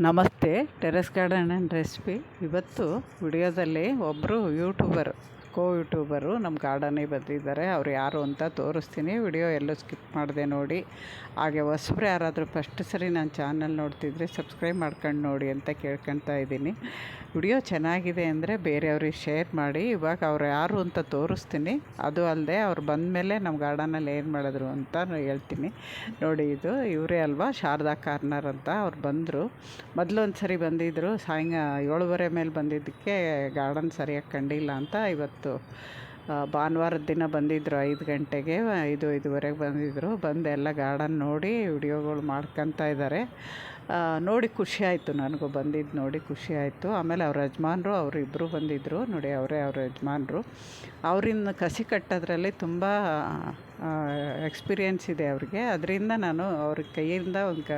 ನಮಸ್ತೆ terrace garden and recipe. ಇವತ್ತು ವಿಡಿಯೋದಲ್ಲಿ ಒಬ್ಬರು ಯೂಟ್ಯೂಬರು ಕೋ ಯೂಟ್ಯೂಬರು ನಮ್ಮ ಗಾರ್ಡನಿಗೆ ಬಂದಿದ್ದಾರೆ. ಅವ್ರು ಯಾರು ಅಂತ ತೋರಿಸ್ತೀನಿ. ವಿಡಿಯೋ ಎಲ್ಲೂ ಸ್ಕಿಪ್ ಮಾಡಿದೆ ನೋಡಿ. ಹಾಗೆ ಹೊಸಬ್ರು ಯಾರಾದರೂ ಫಸ್ಟ್ ಸರಿ ನನ್ನ ಚಾನಲ್ ನೋಡ್ತಿದ್ರೆ ಸಬ್ಸ್ಕ್ರೈಬ್ ಮಾಡ್ಕೊಂಡು ನೋಡಿ ಅಂತ ಕೇಳ್ಕೊತಾ ಇದ್ದೀನಿ. ವಿಡಿಯೋ ಚೆನ್ನಾಗಿದೆ ಅಂದರೆ ಬೇರೆಯವ್ರಿಗೆ ಶೇರ್ ಮಾಡಿ. ಇವಾಗ ಅವ್ರು ಯಾರು ಅಂತ ತೋರಿಸ್ತೀನಿ. ಅದು ಅಲ್ಲದೆ ಅವ್ರು ಬಂದಮೇಲೆ ನಮ್ಮ ಗಾರ್ಡನಲ್ಲಿ ಏನು ಮಾಡಿದ್ರು ಅಂತ ಹೇಳ್ತೀನಿ. ನೋಡಿ ಇದು, ಇವರೇ ಅಲ್ವಾ? ಶಾರದಾ ಕಾರ್ನರ್ ಅಂತ ಅವ್ರು ಬಂದರು. ಮೊದಲು ಒಂದು ಸರಿ ಬಂದಿದ್ದರು ಸಾಯಂಕ ಏಳುವರೆ ಮೇಲೆ ಬಂದಿದ್ದಕ್ಕೆ ಗಾರ್ಡನ್ ಸರಿಯಾಗಿ ಕಂಡಿಲ್ಲ ಅಂತ ಇವತ್ತು ಆ, ಭಾನುವಾರದ ದಿನ ಬಂದಿದ್ದರು ಐದು ಗಂಟೆಗೆ ಐದು ಐದುವರೆಗೆ ಬಂದಿದ್ದರು ಬಂದು ಎಲ್ಲ ಗಾರ್ಡನ್ ನೋಡಿ ವಿಡಿಯೋಗಳು ಮಾಡ್ಕೊತಾ ಇದ್ದಾರೆ. ನೋಡಿ ಖುಷಿ ಆಯಿತು ನನಗೂ ಬಂದಿದ್ದು ನೋಡಿ ಖುಷಿ ಆಯಿತು. ಆಮೇಲೆ ಅವ್ರ ಯಜಮಾನ್ರು ಅವರು ಇಬ್ಬರು ಬಂದಿದ್ದರು ನೋಡಿ ಅವರೇ ಅವ್ರ ಯಜಮಾನ್ರು. ಅವರಿಂದ ಕಸಿ ಕಟ್ಟೋದ್ರಲ್ಲಿ ತುಂಬ ಎಕ್ಸ್ಪೀರಿಯೆನ್ಸ್ ಇದೆ ಅವ್ರಿಗೆ. ಅದರಿಂದ ನಾನು ಅವ್ರ ಕೈಯಿಂದ ಒಂದು ಕ,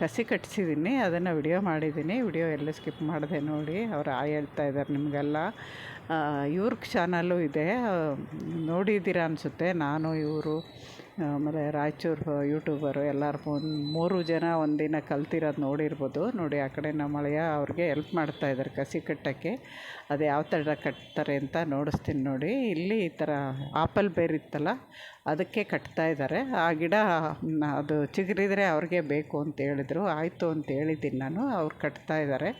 ಕಸಿ ಕಟ್ಟಿಸಿದ್ದೀನಿ ಅದನ್ನು ವಿಡಿಯೋ ಮಾಡಿದ್ದೀನಿ ವಿಡಿಯೋ ಎಲ್ಲ ಸ್ಕಿಪ್ ಮಾಡಿದೆ ನೋಡಿ. ಅವ್ರು ಆ ಹೇಳ್ತಾ ಇದ್ದಾರೆ ನಿಮಗೆಲ್ಲ. ಇವ್ರ ಚಾನಲ್ಲು ಇದೆ. ನೋಡಿದ್ದೀರಾ ಅನಿಸುತ್ತೆ. ನಾನು, ಇವರು. ಆಮೇಲೆ ರಾಯಚೂರು ಯೂಟ್ಯೂಬರು ಎಲ್ಲರೂ ಒಂದು ಮೂರು ಜನ ಒಂದಿನ ಕಲ್ತಿರೋದು ನೋಡಿರ್ಬೋದು. ನೋಡಿ ಆ ಕಡೆ ನಮ್ಮ ಅಳಿಯ ಅವ್ರಿಗೆ ಎಲ್ಪ್ ಮಾಡ್ತಾ ಇದ್ದಾರೆ ಕಸಿ ಕಟ್ಟೋಕ್ಕೆ. ಅದು ಯಾವ ಥರ ಕಟ್ತಾರೆ ಅಂತ ನೋಡಿಸ್ತೀನಿ ನೋಡಿ. ಇಲ್ಲಿ ಈ ಥರ ಆಪಲ್ ಬೇರ್ ಇತ್ತಲ್ಲ, ಅದಕ್ಕೆ ಕಟ್ತಾ ಇದ್ದಾರೆ. ಆ ಗಿಡ ಅದು ಚಿಗುರಿದರೆ ಅವ್ರಿಗೆ ಬೇಕು ಅಂತ ಹೇಳಿದ್ರು. ಆಯಿತು ಅಂತ ಹೇಳಿದ್ದೀನಿ ನಾನು. ಅವ್ರು ಕಟ್ತಾ ಇದ್ದಾರೆ.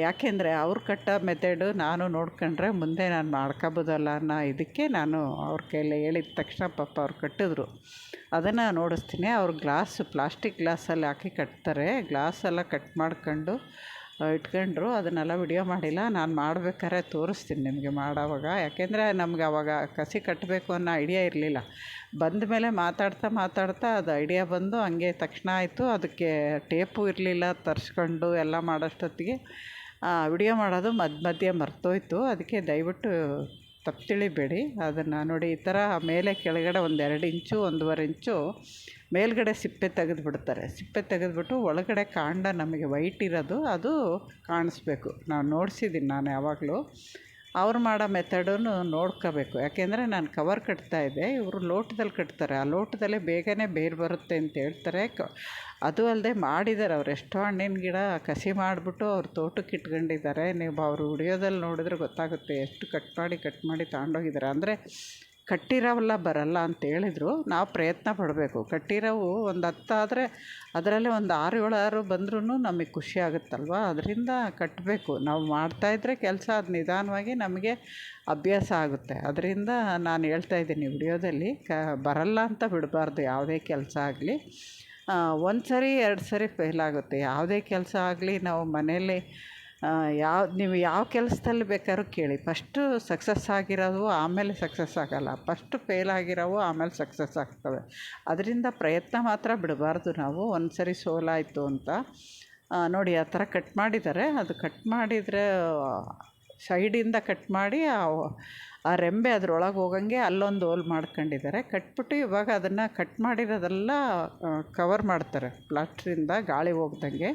ಯಾಕೆಂದರೆ ಅವ್ರು ಕಟ್ಟೋ ಮೆಥಡು ನಾನು ನೋಡ್ಕೊಂಡ್ರೆ ಮುಂದೆ ನಾನು ಮಾಡ್ಕೋಬೋದಲ್ಲ ಅನ್ನೋ ಇದಕ್ಕೆ ನಾನು ಅವ್ರ ಕೈಲಿ ಹೇಳಿದ ತಕ್ಷಣ ಪಾಪ ಅವ್ರು ಕಟ್ಟಿದ್ರು. ಅದನ್ನು ನೋಡಿಸ್ತೀನಿ. ಅವ್ರು ಗ್ಲಾಸ್ ಪ್ಲಾಸ್ಟಿಕ್ ಗ್ಲಾಸಲ್ಲಿ ಹಾಕಿ ಕಟ್ತಾರೆ. ಗ್ಲಾಸೆಲ್ಲ ಕಟ್ ಮಾಡ್ಕೊಂಡು ಇಟ್ಕೊಂಡ್ರು, ಅದನ್ನೆಲ್ಲ ವಿಡಿಯೋ ಮಾಡಿಲ್ಲ. ನಾನು ಮಾಡ್ಬೇಕಾದ್ರೆ ತೋರಿಸ್ತೀನಿ ನಿಮಗೆ ಮಾಡೋವಾಗ. ಯಾಕೆಂದರೆ ನಮ್ಗೆ ಅವಾಗ ಕಸಿ ಕಟ್ಟಬೇಕು ಅನ್ನೋ ಐಡಿಯಾ ಇರಲಿಲ್ಲ. ಬಂದ ಮೇಲೆ ಮಾತಾಡ್ತಾ ಮಾತಾಡ್ತಾ ಅದು ಐಡಿಯಾ ಬಂದು ಹಂಗೆ ತಕ್ಷಣ ಆಯಿತು. ಅದಕ್ಕೆ ಟೇಪು ಇರಲಿಲ್ಲ, ತರಿಸ್ಕೊಂಡು ಎಲ್ಲ ಮಾಡೋಷ್ಟೊತ್ತಿಗೆ. ವಿಡಿಯೋ ಮಾಡೋದು ಮಧ್ಯ ಮಧ್ಯೆ ಮರ್ತೋಯ್ತು. ಅದಕ್ಕೆ ದಯವಿಟ್ಟು ತಪ್ಪು ತಿಳಿಬೇಡಿ ಅದನ್ನು ನೋಡಿ ಈ ಥರ ಮೇಲೆ ಕೆಳಗಡೆ ಒಂದು ಎರಡು ಇಂಚು, ಒಂದೂವರೆ ಇಂಚು ಮೇಲ್ಗಡೆ ಸಿಪ್ಪೆ ತೆಗೆದುಬಿಡ್ತಾರೆ. ಸಿಪ್ಪೆ ತೆಗೆದುಬಿಟ್ಟು ಒಳಗಡೆ ಕಾಂಡ ನಮಗೆ ವೈಟ್ ಇರೋದು, ಅದು ಕಾಣಿಸ್ಬೇಕು. ನಾನು ನೋಡಿಸಿದ್ದೀನಿ ನಾನು ಯಾವಾಗಲೂ. ಅವ್ರು ಮಾಡೋ ಮೆಥಡನ್ನು ನೋಡ್ಕೋಬೇಕು. ಯಾಕೆಂದರೆ ನಾನು ಕವರ್ ಕಟ್ತಾ ಇದ್ದೆ, ಇವರು ಲೋಟದಲ್ಲಿ ಕಟ್ತಾರೆ. ಆ ಲೋಟದಲ್ಲೇ ಬೇಗನೆ ಬೇರು ಬರುತ್ತೆ ಅಂತ ಹೇಳ್ತಾರೆ. ಅದು ಅಲ್ಲದೆ ಮಾಡಿದ್ದಾರೆ ಅವ್ರು ಎಷ್ಟೋ ಹಣ್ಣಿನ ಗಿಡ ಕಸಿ ಮಾಡಿಬಿಟ್ಟು ಅವ್ರ ತೋಟಕ್ಕೆ ಇಟ್ಕೊಂಡಿದ್ದಾರೆ. ನೀವು ಅವರು ಉಡಿಯೋದಲ್ಲಿ ನೋಡಿದ್ರೆ ಗೊತ್ತಾಗುತ್ತೆ ಎಷ್ಟು ಕಟ್ ಮಾಡಿ ಕಟ್ ಮಾಡಿ ತಗೊಂಡೋಗಿದ್ದಾರೆ ಅಂದರೆ ಕಟ್ಟಿರೋವೆಲ್ಲ ಬರಲ್ಲ ಅಂತ ಹೇಳಿದರು. ನಾವು ಪ್ರಯತ್ನ ಪಡಬೇಕು. ಕಟ್ಟಿರೋವು ಒಂದು ಹತ್ತಾದರೆ ಅದರಲ್ಲೇ ಒಂದು ಆರು ಏಳು ಆರು ಬಂದ್ರೂ ನಮಗೆ ಖುಷಿ ಆಗುತ್ತಲ್ವ? ಅದರಿಂದ ಕಟ್ಟಬೇಕು ನಾವು ಮಾಡ್ತಾಯಿದ್ರೆ ಕೆಲಸ ಅದು ನಿಧಾನವಾಗಿ ನಮಗೆ ಅಭ್ಯಾಸ ಆಗುತ್ತೆ. ಅದರಿಂದ ನಾನು ಹೇಳ್ತಾ ಇದ್ದೀನಿ ವಿಡಿಯೋದಲ್ಲಿ, ಕ ಬರಲ್ಲ ಅಂತ ಬಿಡಬಾರ್ದು. ಯಾವುದೇ ಕೆಲಸ ಆಗಲಿ. ಒಂದು ಸರಿ ಎರಡು ಸರಿ ಫೇಲ್ ಆಗುತ್ತೆ. ಯಾವುದೇ ಕೆಲಸ ಆಗಲಿ ನಾವು ಮನೇಲಿ ಯಾವ, ನೀವು ಯಾವ ಕೆಲಸದಲ್ಲಿ ಬೇಕಾದ್ರು ಕೇಳಿ. ಫಸ್ಟು ಸಕ್ಸಸ್ ಆಗಿರೋದು ಆಮೇಲೆ ಸಕ್ಸಸ್ ಆಗೋಲ್ಲ. ಫಸ್ಟು ಫೇಲ್ ಆಗಿರೋವು ಆಮೇಲೆ ಸಕ್ಸಸ್ ಆಗ್ತವೆ. ಅದರಿಂದ ಪ್ರಯತ್ನ ಮಾತ್ರ ಬಿಡಬಾರ್ದು ನಾವು. ಒಂದು ಸರಿ ಸೋಲಾಯಿತು ಅಂತ. ನೋಡಿ, ಆ ಥರ ಕಟ್ ಮಾಡಿದ್ದಾರೆ. ಅದು ಕಟ್ ಮಾಡಿದರೆ ಸೈಡಿಂದ ಕಟ್ ಮಾಡಿ, ಆ ರೆಂಬೆ ಅದ್ರೊಳಗೆ ಹೋಗಂಗೆ ಅಲ್ಲೊಂದು ಹೋಲ್ ಮಾಡ್ಕೊಂಡಿದ್ದಾರೆ. ಕಟ್ಬಿಟ್ಟು ಇವಾಗ ಅದನ್ನು ಕಟ್ ಮಾಡಿರೋದೆಲ್ಲ ಕವರ್ ಮಾಡ್ತಾರೆ. ಪ್ಲಾಸ್ಟ್ರಿಂದ ಗಾಳಿ ಹೋಗ್ದಂಗೆ.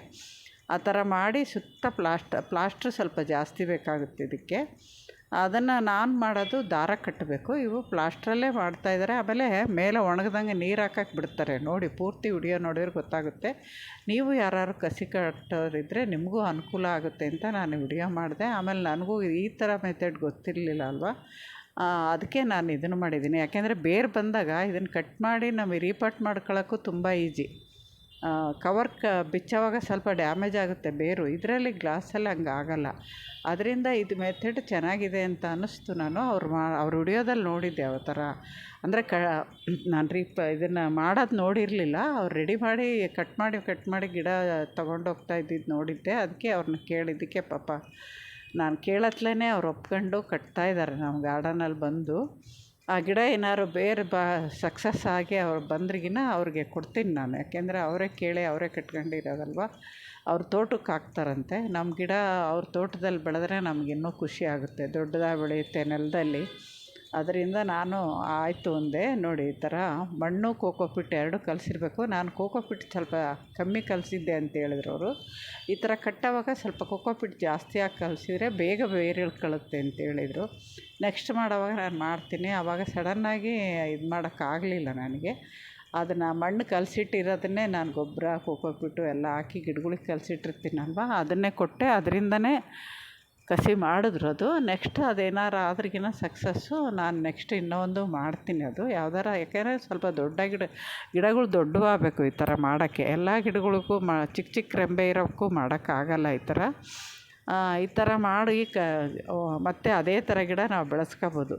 ಆ ಥರ ಮಾಡಿ ಸುತ್ತ ಪ್ಲಾಸ್ಟ್, ಪ್ಲಾಸ್ಟ್ರ್ ಸ್ವಲ್ಪ ಜಾಸ್ತಿ ಬೇಕಾಗುತ್ತೆ ಇದಕ್ಕೆ. ಅದನ್ನು ನಾನು ಮಾಡೋದು ದಾರ ಕಟ್ಟಬೇಕು. ಇವು ಪ್ಲಾಸ್ಟ್ರಲ್ಲೇ ಮಾಡ್ತಾಯಿದ್ದಾರೆ ಆಮೇಲೆ ಮೇಲೆ ಒಣಗ್ದಂಗೆ ನೀರು ಹಾಕಕ್ಕೆ ಬಿಡ್ತಾರೆ. ನೋಡಿ, ಪೂರ್ತಿ ವಿಡಿಯೋ ನೋಡಿದ್ರೆ ಗೊತ್ತಾಗುತ್ತೆ. ನೀವು ಯಾರು ಕಸಿ ಕಟ್ಟೋರಿದ್ದರೆ ನಿಮಗೂ ಅನುಕೂಲ ಆಗುತ್ತೆ ಅಂತ ನಾನು ವಿಡಿಯೋ ಮಾಡಿದೆ. ಆಮೇಲೆ ನನಗೂ ಈ ಥರ ಮೆಥಡ್ ಗೊತ್ತಿರಲಿಲ್ಲ ಅಲ್ವಾ? ಅದಕ್ಕೆ ನಾನು ಇದನ್ನು ಮಾಡಿದ್ದೀನಿ. ಯಾಕೆಂದರೆ ಬೇರು ಬಂದಾಗ ಇದನ್ನು ಕಟ್ ಮಾಡಿ ನಮಗೆ ರೀಪಾಟ್ ಮಾಡ್ಕೊಳ್ಳೋಕ್ಕೂ ತುಂಬ ಈಜಿ. ಕವರ್ ಕ ಬಿಚ್ಚೋವಾಗ ಸ್ವಲ್ಪ ಡ್ಯಾಮೇಜ್ ಆಗುತ್ತೆ ಬೇರು. ಇದರಲ್ಲಿ ಗ್ಲಾಸಲ್ಲಿ ಹಂಗೆ ಆಗಲ್ಲ. ಅದರಿಂದ ಇದು ಮೆಥಡ್ ಚೆನ್ನಾಗಿದೆ ಅಂತ ಅನ್ನಿಸ್ತು ನಾನು. ಅವ್ರು ಮಾ, ಅವ್ರು ವಿಡಿಯೋದಲ್ಲಿ ನೋಡಿದ್ದೆ ಯಾವ ಥರ. ಅಂದರೆ ಕ, ನಾನು ರೀಪ, ಇದನ್ನು ಮಾಡೋದು ನೋಡಿರಲಿಲ್ಲ. ಅವ್ರು ರೆಡಿ ಮಾಡಿ, ಕಟ್ ಮಾಡಿ ಕಟ್ ಮಾಡಿ ಗಿಡ ತೊಗೊಂಡೋಗ್ತಾ ಇದ್ದಿದ್ದು ನೋಡಿದ್ದೆ. ಅದಕ್ಕೆ ಅವ್ರನ್ನ ಕೇಳಿದ್ದಕ್ಕೆ ಪಾಪ, ನಾನು ಕೇಳತ್ಲೇ ಅವ್ರು ಒಪ್ಕೊಂಡು ಕಟ್ತಾ ಇದ್ದಾರೆ ನಮ್ಮ ಗಾರ್ಡನಲ್ಲಿ ಬಂದು. ಆ ಗಿಡ ಏನಾದ್ರು ಬೇರೆ ಬ ಸಕ್ಸಸ್ ಆಗಿ ಅವ್ರು ಬಂದ್ರಿಗಿನ ಅವ್ರಿಗೆ ಕೊಡ್ತೀನಿ ನಾನು. ಯಾಕೆಂದರೆ ಅವರೇ ಕೇಳಿ, ಅವರೇ ಕಟ್ಕೊಂಡಿರೋದಲ್ವ? ಅವ್ರ ತೋಟಕ್ಕೆ ಹಾಕ್ತಾರಂತೆ. ನಮ್ಮ ಗಿಡ ಅವ್ರ ತೋಟದಲ್ಲಿ ಬೆಳೆದ್ರೆ ನಮ್ಗೆ ಇನ್ನೂ ಖುಷಿ ಆಗುತ್ತೆ. ದೊಡ್ಡದಾಗಿ ಬೆಳೆಯುತ್ತೆ ನೆಲದಲ್ಲಿ. ಅದರಿಂದ ನಾನು ಆಯಿತು ಅಂದೆ, ನೋಡಿ ಈ ಥರ ಮಣ್ಣು ಕೋಕೋಪಿಟ್ ಎರಡು ಕಲಸಿರ್ಬೇಕು. ನಾನು ಕೋಕೋಪಿಟ್ ಸ್ವಲ್ಪ ಕಮ್ಮಿ ಕಲಸಿದ್ದೆ ಅಂತ ಹೇಳಿದ್ರು ಅವರು. ಈ ಥರ ಕಟ್ಟೋವಾಗ ಸ್ವಲ್ಪ ಕೋಕೋಪಿಟ್ ಜಾಸ್ತಿ ಹಾಕಿ ಕಲಸಿದ್ರೆ ಬೇಗ ಬೇರೆ ಇಳ್ಕೊಳ್ಳುತ್ತೆ ಅಂತ ಹೇಳಿದರು. ನೆಕ್ಸ್ಟ್ ಮಾಡೋವಾಗ ನಾನು ಮಾಡ್ತೀನಿ. ಆವಾಗ ಸಡನ್ನಾಗಿ ಇದು ಮಾಡೋಕ್ಕಾಗಲಿಲ್ಲ ನನಗೆ. ಅದನ್ನು ಮಣ್ಣು ಕಲಸಿಟ್ಟಿರೋದನ್ನೇ ನಾನು ಗೊಬ್ಬರ ಕೋಕೋಪಿಟ್ಟು ಎಲ್ಲ ಹಾಕಿ ಗಿಡಗಳಿಗೆ ಕಲಸಿಟ್ಟಿರ್ತೀನಲ್ವ, ಅದನ್ನೇ ಕೊಟ್ಟೆ. ಅದರಿಂದನೇ ಕಸಿ ಮಾಡಿದ್ರು ಅದು. ನೆಕ್ಸ್ಟ್ ಅದೇನಾರು ಆದ್ರಗಿನ ಸಕ್ಸಸ್ಸು ನಾನು ನೆಕ್ಸ್ಟ್ ಇನ್ನೊಂದು ಮಾಡ್ತೀನಿ ಅದು. ಯಾವ್ದಾರ, ಯಾಕೆಂದರೆ ಸ್ವಲ್ಪ ದೊಡ್ಡ ಗಿಡ, ಗಿಡಗಳು ದೊಡ್ಡವಾಗಬೇಕು ಈ ಥರ ಮಾಡೋಕ್ಕೆ. ಎಲ್ಲ ಗಿಡಗಳಿಗೂ ಮಾ ಚಿಕ್ಕ ಚಿಕ್ಕ ರೆಂಬೆ ಇರೋಕ್ಕೂ ಮಾಡೋಕ್ಕಾಗಲ್ಲ ಈ ಥರ. ಈ ಥರ ಮಾಡಿ ಕ ಮತ್ತು ಅದೇ ಥರ ಗಿಡ ನಾವು ಬೆಳೆಸ್ಕೋಬೋದು.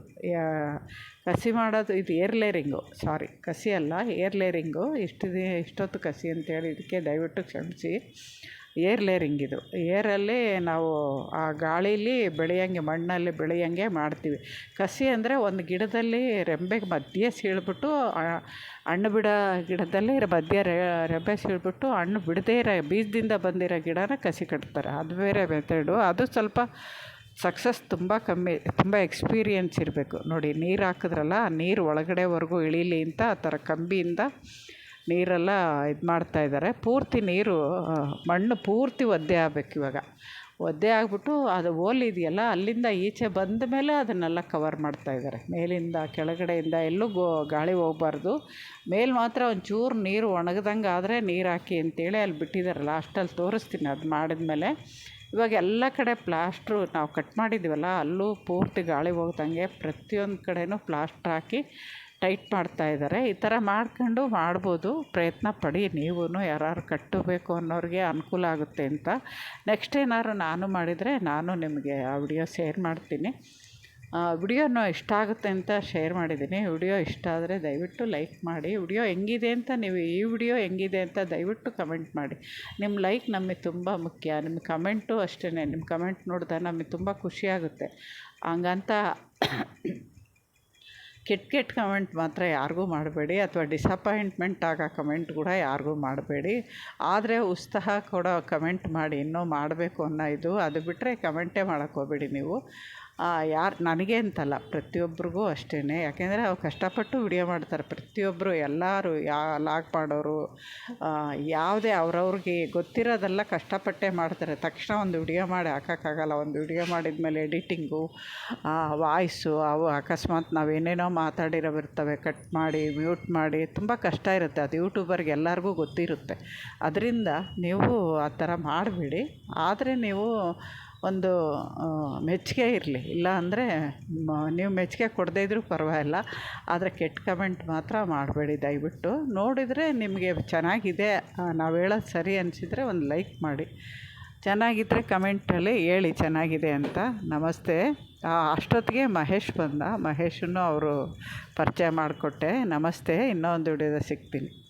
ಕಸಿ ಮಾಡೋದು, ಇದು ಏರ್ ಲೇರಿಂಗು ಸಾರಿ ಕಸಿ ಅಲ್ಲ ಏರ್ ಲೇರಿಂಗು ಇಷ್ಟು ಇಷ್ಟೊತ್ತು ಕಸಿ ಅಂತೇಳಿ ಇದಕ್ಕೆ ದಯವಿಟ್ಟು ಕ್ಷಮಿಸಿ. ಏರ್ ಲೇರಿಂಗ್ ಇದು. ಏರಲ್ಲಿ ನಾವು ಆ ಗಾಳೀಲಿ ಬೆಳೆಯಂಗೆ, ಮಣ್ಣಲ್ಲಿ ಬೆಳೆಯೋಂಗೆ ಮಾಡ್ತೀವಿ. ಕಸಿ ಅಂದರೆ ಒಂದು ಗಿಡದಲ್ಲಿ ರೆಂಬೆಗೆ ಮಧ್ಯೆ ಸೀಳ್ಬಿಟ್ಟು ಹಣ್ಣು ಬಿಡೋ ಗಿಡದಲ್ಲಿ ಮಧ್ಯೆ ರೆಂಬೆ ಸೀಳ್ಬಿಟ್ಟು ಹಣ್ಣು ಬಿಡದೇ ಇರೋ ಬೀಜದಿಂದ ಬಂದಿರೋ ಗಿಡನ ಕಸಿ ಕಟ್ತಾರೆ. ಅದು ಬೇರೆ ಮೆಥಡು ಅದು ಸ್ವಲ್ಪ ಸಕ್ಸಸ್ ತುಂಬ ಕಮ್ಮಿ, ತುಂಬ ಎಕ್ಸ್ಪೀರಿಯನ್ಸ್ ಇರಬೇಕು. ನೋಡಿ, ನೀರು ಹಾಕಿದ್ರಲ್ಲ, ನೀರು ಒಳಗಡೆವರೆಗೂ ಇಳೀಲಿ ಅಂತ, ಆ ಥರ ಕಂಬಿಯಿಂದ ನೀರೆಲ್ಲ ಇದು ಮಾಡ್ತಾಯಿದ್ದಾರೆ ಪೂರ್ತಿ ನೀರು ಮಣ್ಣು ಪೂರ್ತಿ ಒದ್ದೆ ಆಗ್ಬೇಕು ಇವಾಗ. ಒದ್ದೆ ಆಗಿಬಿಟ್ಟು ಅದು ಓಲ್ ಇದೆಯಲ್ಲ, ಅಲ್ಲಿಂದ ಈಚೆ ಬಂದ ಮೇಲೆ ಅದನ್ನೆಲ್ಲ ಕವರ್ ಮಾಡ್ತಾಯಿದ್ದಾರೆ ಮೇಲಿಂದ, ಕೆಳಗಡೆಯಿಂದ ಎಲ್ಲೂ ಗೋ, ಗಾಳಿ ಹೋಗ್ಬಾರ್ದು. ಮೇಲೆ ಮಾತ್ರ ಒಂಚೂರು ನೀರು ಒಣಗ್ದಂಗೆ ಆದರೆ ನೀರು ಹಾಕಿ ಅಂತೇಳಿ ಅಲ್ಲಿ ಬಿಟ್ಟಿದ್ದಾರೆ ಲಾಸ್ಟಲ್ಲಿ ತೋರಿಸ್ತೀನಿ ಅದು ಮಾಡಿದ್ಮೇಲೆ ಇವಾಗ ಎಲ್ಲ ಕಡೆ ಪ್ಲಾಸ್ಟ್ರು ನಾವು ಕಟ್ ಮಾಡಿದ್ದೀವಲ್ಲ, ಅಲ್ಲೂ ಪೂರ್ತಿ ಗಾಳಿ ಹೋಗ್ದಂಗೆ ಪ್ರತಿಯೊಂದು ಕಡೆಯೂ ಪ್ಲಾಸ್ಟ್ರ್ ಹಾಕಿ ಟೈಟ್ ಮಾಡ್ತಾ ಇದ್ದಾರೆ. ಈ ಥರ ಮಾಡ್ಕೊಂಡು ಮಾಡ್ಬೋದು. ಪ್ರಯತ್ನ ಪಡಿ. ನೀವೂ ಯಾರಾದ್ರು ಕಟ್ಟಬೇಕು ಅನ್ನೋರಿಗೆ ಅನುಕೂಲ ಆಗುತ್ತೆ ಅಂತ. ನೆಕ್ಸ್ಟ್ ಏನಾದ್ರು ನಾನು ಮಾಡಿದರೆ ನಾನು ನಿಮಗೆ ಆ ವಿಡಿಯೋ ಶೇರ್ ಮಾಡ್ತೀನಿ. ವಿಡಿಯೋನು ಇಷ್ಟ ಆಗುತ್ತೆ ಅಂತ ಶೇರ್ ಮಾಡಿದ್ದೀನಿ. ವಿಡಿಯೋ ಇಷ್ಟ ಆದರೆ ದಯವಿಟ್ಟು ಲೈಕ್ ಮಾಡಿ. ವಿಡಿಯೋ ಹೆಂಗಿದೆ ಅಂತ ನೀವು ಈ ವಿಡಿಯೋ ಹೆಂಗಿದೆ ಅಂತ ದಯವಿಟ್ಟು ಕಮೆಂಟ್ ಮಾಡಿ. ನಿಮ್ಮ ಲೈಕ್ ನಮಗೆ ತುಂಬ ಮುಖ್ಯ. ನಿಮ್ಮ ಕಮೆಂಟು ಅಷ್ಟೇ ನಿಮ್ಮ ಕಮೆಂಟ್ ನೋಡಿದಾಗ ನಮಗೆ ತುಂಬ ಖುಷಿಯಾಗುತ್ತೆ. ಹಂಗಂತ ಕೆಟ್ಟ ಕೆಟ್ಟ ಕಮೆಂಟ್ ಮಾತ್ರ ಯಾರಿಗೂ ಮಾಡಬೇಡಿ ಅಥವಾ ಡಿಸಪಾಯಿಂಟ್ಮೆಂಟ್ ಆಗೋ ಕಮೆಂಟ್ ಕೂಡ ಯಾರಿಗೂ ಮಾಡಬೇಡಿ. ಆದರೆ ಉತ್ಸಾಹ ಕೊಡೋ ಕಮೆಂಟ್ ಮಾಡಿ ಇನ್ನೂ ಮಾಡಬೇಕು ಅನ್ನೋ ಇದು, ಅದು ಬಿಟ್ಟರೆ ಕಮೆಂಟೇ ಮಾಡೋಕ್ಕೋಗ್ಬೇಡಿ ನೀವು. ಯಾರು, ನನಗೆ ಅಂತಲ್ಲ, ಪ್ರತಿಯೊಬ್ರಿಗೂ ಅಷ್ಟೇ ಯಾಕೆಂದರೆ ಅವ್ರು ಕಷ್ಟಪಟ್ಟು ವಿಡಿಯೋ ಮಾಡ್ತಾರೆ. ಪ್ರತಿಯೊಬ್ಬರು ಎಲ್ಲರೂ, ಯಾ, ಲಾಗ್ ಮಾಡೋರು ಯಾವುದೇ ಅವ್ರವ್ರಿಗೆ ಗೊತ್ತಿರೋದೆಲ್ಲ ಕಷ್ಟಪಟ್ಟೇ ಮಾಡ್ತಾರೆ. ತಕ್ಷಣ ಒಂದು ವಿಡಿಯೋ ಮಾಡಿ ಹಾಕೋಕ್ಕಾಗಲ್ಲ. ಒಂದು ವಿಡಿಯೋ ಮಾಡಿದ್ಮೇಲೆ ಎಡಿಟಿಂಗು ವಾಯ್ಸು, ಅವು ಅಕಸ್ಮಾತ್ ನಾವು ಏನೇನೋ ಮಾತಾಡಿರೋ ಬಿರ್ತವೆ ಕಟ್ ಮಾಡಿ, ಮ್ಯೂಟ್ ಮಾಡಿ, ತುಂಬ ಕಷ್ಟ ಇರುತ್ತೆ. ಅದು ಯೂಟ್ಯೂಬರ್ಗೆ ಎಲ್ಲರಿಗೂ ಗೊತ್ತಿರುತ್ತೆ. ಅದರಿಂದ ನೀವು ಆ ಥರ ಮಾಡಬೇಡಿ. ಆದರೆ ನೀವು ಒಂದು ಮೆಚ್ಚುಗೆ ಇರಲಿ. ಇಲ್ಲ ಅಂದರೆ ನೀವು ಮೆಚ್ಚುಗೆ ಕೊಡದೇ ಇದ್ದರೂ ಪರವಾಗಿಲ್ಲ. ಆದರೆ ಕೆಟ್ಟ ಕಮೆಂಟ್ ಮಾತ್ರ ಮಾಡಬೇಡಿ ದಯವಿಟ್ಟು. ನೋಡಿದರೆ ನಿಮಗೆ ಚೆನ್ನಾಗಿದೆ. ನಾವು ಹೇಳೋದು ಸರಿ ಅನಿಸಿದರೆ ಒಂದು ಲೈಕ್ ಮಾಡಿ. ಚೆನ್ನಾಗಿದ್ದರೆ ಕಮೆಂಟಲ್ಲಿ ಹೇಳಿ ಚೆನ್ನಾಗಿದೆ ಅಂತ. ನಮಸ್ತೆ. ಅಷ್ಟೊತ್ತಿಗೆ ಮಹೇಶ್ ಬಂದ. ಮಹೇಶನ್ನು ಅವರು ಪರಿಚಯ ಮಾಡಿಕೊಟ್ಟೆ. ನಮಸ್ತೆ. ಇನ್ನೊಂದು ವಿಡಿಯೋದಲ್ಲಿ ಸಿಗ್ತೀನಿ.